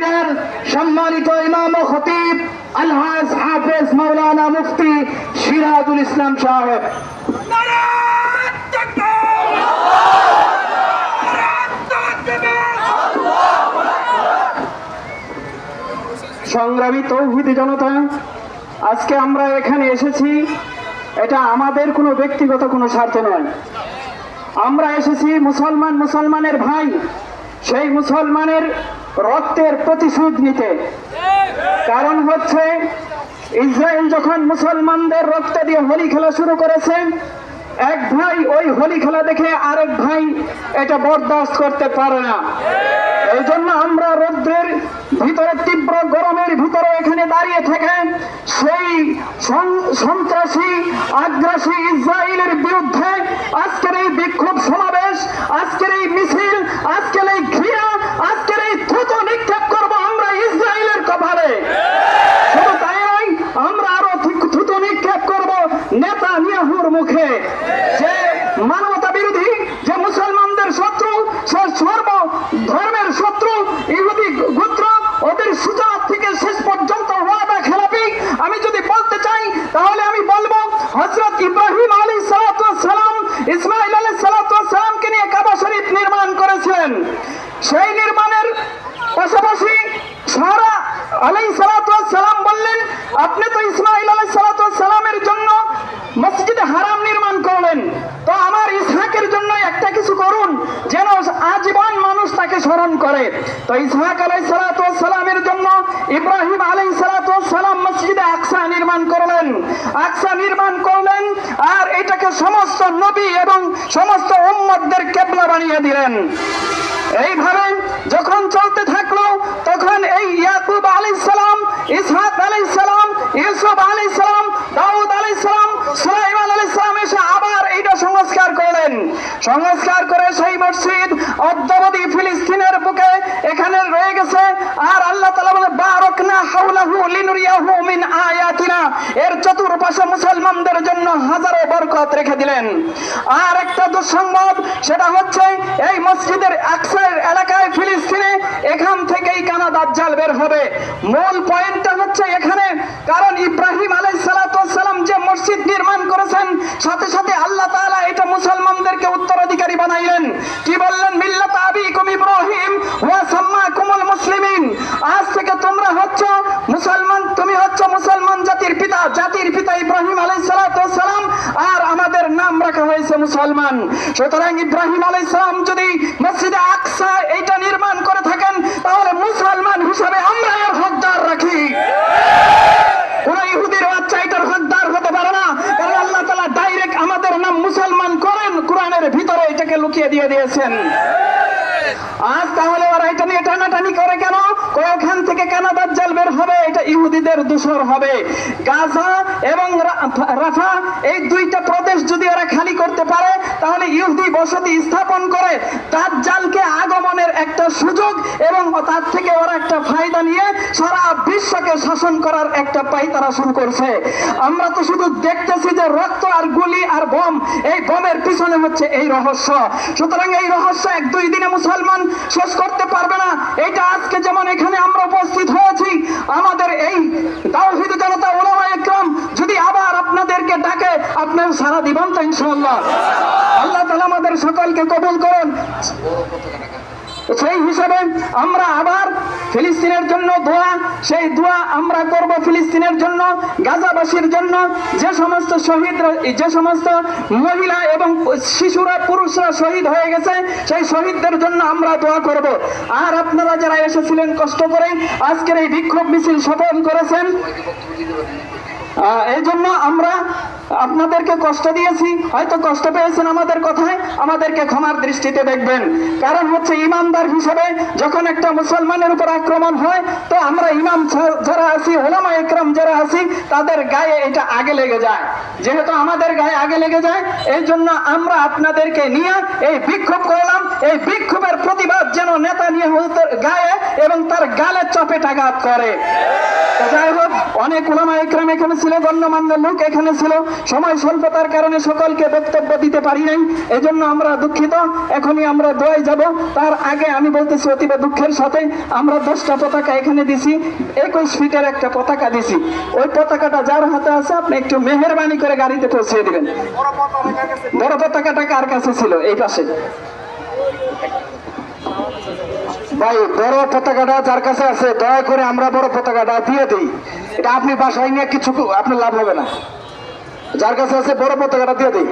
মসজিদের সম্মানিত ইমাম ও খতিব আলহাজ হাফেজ মাওলানা মুফতি সিরাজুল ইসলাম সাহেব। সংগ্রামী তৌহিদি জনতা, আজকে আমরা এখানে এসেছি, এটা আমাদের কোনো ব্যক্তিগত কোনো স্বার্থ নয়। আমরা এসেছি মুসলমান মুসলমানের ভাই, সেই মুসলমানের রক্তের প্রতিশোধ নিতে। কারণ হচ্ছে, ইসরায়েল যখন মুসলমানদের রক্ত দিয়ে হোলি খেলা শুরু করেছে, এক ভাই ওই হোলি খেলা দেখে আরেক ভাই এটা বরদাস্ত করতে পারে না। এই জন্য আমরা রৌদ্রের ভিতরে, তীব্র গরমের ভিতরে এখানে দাঁড়িয়ে থেকে সেই সন- সন্ত্রাসী, আগ্রাসী ইসরায়েলের বিরুদ্ধে আজকের এই বিক্ষোভ সমাবেশ, আজকের এই মিছিল, আজকের এই ঘৃণা আজকের এই থুতো নিক্ষেপ করব আমরা ইসরায়েলের কভারে শুধু তাই নয়, আমরা আরও থুতু নিক্ষেপ করব নেতা নিয়াহুর মুখে। যে মানবতা বিরোধী, যে মুসলমানদের শত্রু, সে সর্ব ধর্মের শত্রু, ইহুদি গোত্র, ওদের সুজাত থেকে শেষ পর্যন্ত ওয়াদা খেলাপি। আমি যদি বলতে চাই, তাহলে আমি বলব হজরত ইব্রাহিম আলী সালাম ইসমাইল আলী সালামকে নিয়ে কাবা শরীফ নির্মাণ করেছেন সেই নির্মাণের পাশাপাশি সারা আলাই সালাম বললেন, আপনি তো ইসমাইল আলাই সালামের জন্য মসজিদে হারাম নির্মাণ করলেন। তো আমার ইসহাকের জন্য একটা কিছু করুন, যেন আজীবন মানুষ তাকে স্মরণ করে। তো ইসহাক আলাই সালামের জন্য ইব্রাহিম আলাই সালাম মসজিদে আকসা নির্মাণ করলেন। আকসা নির্মাণ করলেন আর এটাকে সমস্ত নবী এবং সমস্ত উম্মতদের কেবলা বানিয়ে দিলেন। এইভাবে যখন চলতে থাকল, তখন এই ইয়াকুব আলী সালাম ইসহাক আলী সালাম ইউসুফ আলী সালাম দাউদ আলী সালাম সুলাইমান আলী সালাম এসে আবার এইটা সংস্কার করলেন সংস্কার করে সেই মসজিদ অদ্যাবধি ফিলিস্তিনের বুকে এখানে রয়ে গেছে। আর আল্লাহ তাআলা বলে, বারাকনা হাওলাহু লিনুরিয়াহু মিন আয়াতিনা। এর চতুর্পাশে মুসলমানদের জন্য হাজারো বরকত রেখে দিলেন। আর একটা দুঃসংবাদ, সেটা হচ্ছে এই মসজিদের আকসার এলাকায় ফিলিস্তিনে এখান থেকেই কানা দাজ্জাল বের হবে। মূল পয়েন্টটা হয়েছে মুসলমান। সুতরাং ইব্রাহিম আলাইহিস সালাম যদি মসজিদে আকসা এইটা নির্মাণ করে থাকেন, তাহলে মুসলমান হিসাবে আমরা এর হকদার রাখি। কোন ইহুদির বাচ্চা এটার হকদার হতে পারে না, কারণ আল্লাহ তালা ডাইরেক্ট আমাদের নাম মুসলমান করেন, কোরআনের ভিতরে এটাকে লুকিয়ে দিয়ে দিয়েছেন। আজ তাহলে ওরা এটা নিয়ে টানাটানি করে কেন? ওখান থেকে কেন দাজ্জাল বের হবে? এটা ইহুদিদের দূষর হবে। গাজা এবং রাফা, এই দুইটা প্রদেশ যদি ওরা খালি করতে পারে তাহলে ইহুদি বসতি স্থাপন করে তার জালকে আগমনের একটা সুযোগ এবং তার থেকে ওরা একটা ফায়দা নিয়ে সারা বিশ্বকে শাসন করার একটা পাইতারা শুরু করছে। আমরা তো শুধু দেখতেছি যে রক্ত আর গুলি আর বোম, এই বোমের পিছনে হচ্ছে এই রহস্য। সুতরাং এই রহস্য এক দুই দিনে মুসলমান শেষ করতে পারবে না। এটা আজকে যেমন এখানে আমরা উপস্থিত হয়েছি, আমাদের এই তাওহিদ জনতা ওলামা একরাম যদি আবার আপনাদেরকে ডাকে, আপনার সারা দিবেন তো ইনশাআল্লাহ। আল্লাহ তালা আমাদের সকলকে কবুল করুন। সেই হিসাবে আমরা আবার ফিলিস্তিনের জন্য দোয়া, সেই দোয়া আমরা করব ফিলিস্তিনের জন্য, গাজাবাসীর জন্য। যে সমস্ত শহীদ যে সমস্ত মহিলা এবং শিশুরা, পুরুষরা শহীদ হয়ে গেছে, সেই শহীদদের জন্য আমরা দোয়া করব। আর আপনারা যারা এসেছিলেন কষ্ট করে, আজকের এই বিক্ষোভ মিছিল সফল করেছেন। এই জন্য আমরা আপনাদেরকে কষ্ট দিয়েছি, হয়তো কষ্ট পেয়েছেন আমাদের কথায়, আমাদেরকে ক্ষমার দৃষ্টিতে দেখবেন। কারণ হচ্ছে ইমানদার হিসেবে যখন একটা মুসলমানের উপর আক্রমণ হয়, তো আমরা ইমাম যারা আছি, ওলামা একরাম যারা আছি, তাদের গায়ে এটা আগে লেগে যায়। যেহেতু আমাদের গায়ে আগে লেগে যায়, এই জন্য আমরা আপনাদেরকে নিয়ে এই বিক্ষোভ করলাম। এই বিক্ষোভের প্রতিবাদ যেন নেতা নিয়ে গায়ে এবং তার গালে চপেটাঘাত করে। তো যাই হোক, অনেক ওলামা একরাম এখানে ছিল, গণ্যমান্য লোক এখানে ছিল। সময় স্বল্পতার কারণে সকলকে বক্তব্য দিতে পারি নাই, এজন্য আমরা দুঃখিত। এখনই আমরা দোয়াই যাব। তার আগে আমি বলতেছি, অতীব দুঃখের সাথে আমরা দশটা পতাকা এখানে দিছি, একুশ ফিটের একটা পতাকা দিছি। ওই পতাকাটা যার হাতে আছে, আপনি একটু মেহরবানি করে গাড়িতে পৌঁছে দিবেন। বড় পতাকাটা কার কাছে ছিল? এই পাশে। ভাই, বড় পতাকাটা যার কাছে আছে, দয়া করে আমরা বড় পতাকাটা দিয়ে দিই। এটা আপনি বাসায় নিয়ে কিছু আপনার লাভ হবে না। যার কাছে আছে, বড় পতাকাটা দিয়ে দিই।